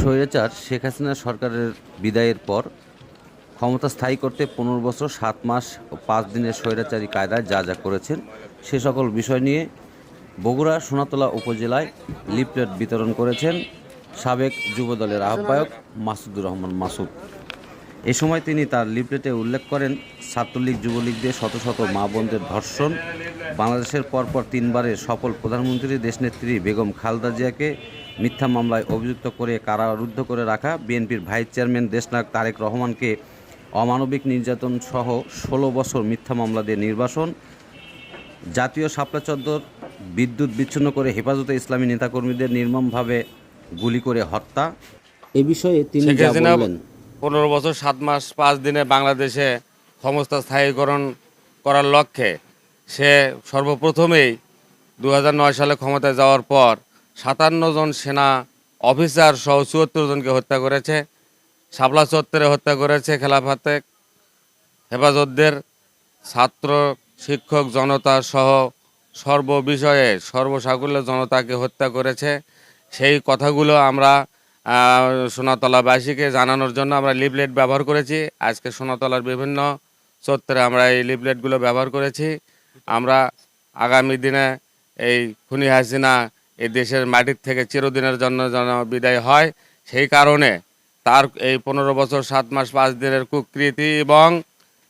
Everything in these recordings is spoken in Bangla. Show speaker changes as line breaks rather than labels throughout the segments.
স্বৈরাচার শেখ হাসিনা সরকারের বিদায়ের পর ক্ষমতা স্থায়ী করতে পনেরো বছর, সাত মাস ও পাঁচ দিনের স্বৈরাচারী কায়দায় যা যা করেছেন, সে সকল বিষয় নিয়ে বগুড়া, সোনাতলা উপজেলায় লিফলেট বিতরণ করেছেন সাবেক যুবদলের আহ্বায়ক মাসুদুর রহমান মাসুদ। এ সময় তিনি তার লিফলেটে উল্লেখ করেন, ছাত্রলীগ যুবলীগদের শত শত মা বোনদের ধর্ষণ, বাংলাদেশের পরপর তিনবারের সফল প্রধানমন্ত্রী, দেশনেত্রী বেগম খালদা জিয়াকে মিথ্যা মামলায় অভিযুক্ত করে কারারুদ্ধ করে রাখা বিএনপির ভাইস চেয়ারম্যান দেশনায়ক তারেক রহমানকে অমানবিক নির্যাতন সহ ষোলো বছর মিথ্যা মামলা দিয়ে নির্বাসন। জাতীয় শাপলা চত্বর বিদ্যুৎ বিচ্ছিন্ন করে হেফাজতে ইসলামী নেতাকর্মীদের নির্মমভাবে গুলি করে হত্যা। এ বিষয়ে তিনি
পনেরো বছর সাত মাস পাঁচ দিনে বাংলাদেশে ক্ষমতা স্থায়ীকরণ করার লক্ষ্যে সে সর্বপ্রথমেই দু নয় সালে ক্ষমতায় যাওয়ার পর সাতান্ন জন সেনা অফিসার সহ চুয়াত্তর জনকে হত্যা করেছে। শাপলা চত্বরে হত্যা করেছে খেলাফাতে হেফাজতদের ছাত্র, শিক্ষক জনতা সহ সর্ববিষয়ে সর্বসাকুল্য জনতাকে হত্যা করেছে। সেই কথাগুলো আমরা সোনাতলাবাসীকে জানানোর জন্য আমরা লিফলেট ব্যবহার করেছি। আজকে সোনাতলার বিভিন্ন চত্বরে আমরা এই লিফলেটগুলো ব্যবহার করেছি। আমরা আগামী দিনে এই খুনি হাসিনা এই দেশের মাটির থেকে চিরদিনের জন্য যেন বিদায় হয়, সেই কারণে তার এই পনেরো বছর, সাত মাস, পাঁচ দিনের কুকৃতি এবং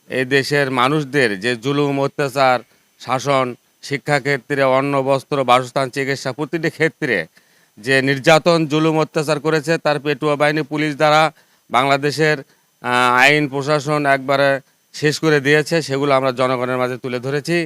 এই দেশের মানুষদের যে জুলুম, অত্যাচার, শাসন, শিক্ষাক্ষেত্রে অন্ন, বস্ত্র, বাসস্থান, চিকিৎসা প্রতিটি ক্ষেত্রে যে নির্যাতন, জুলুম, অত্যাচার করেছে, তার পেটুয়া বাহিনী, পুলিশ দ্বারা বাংলাদেশের আইন, প্রশাসন একবারে শেষ করে দিয়েছে, সেগুলো আমরা জনগণের মাঝে তুলে ধরেছি।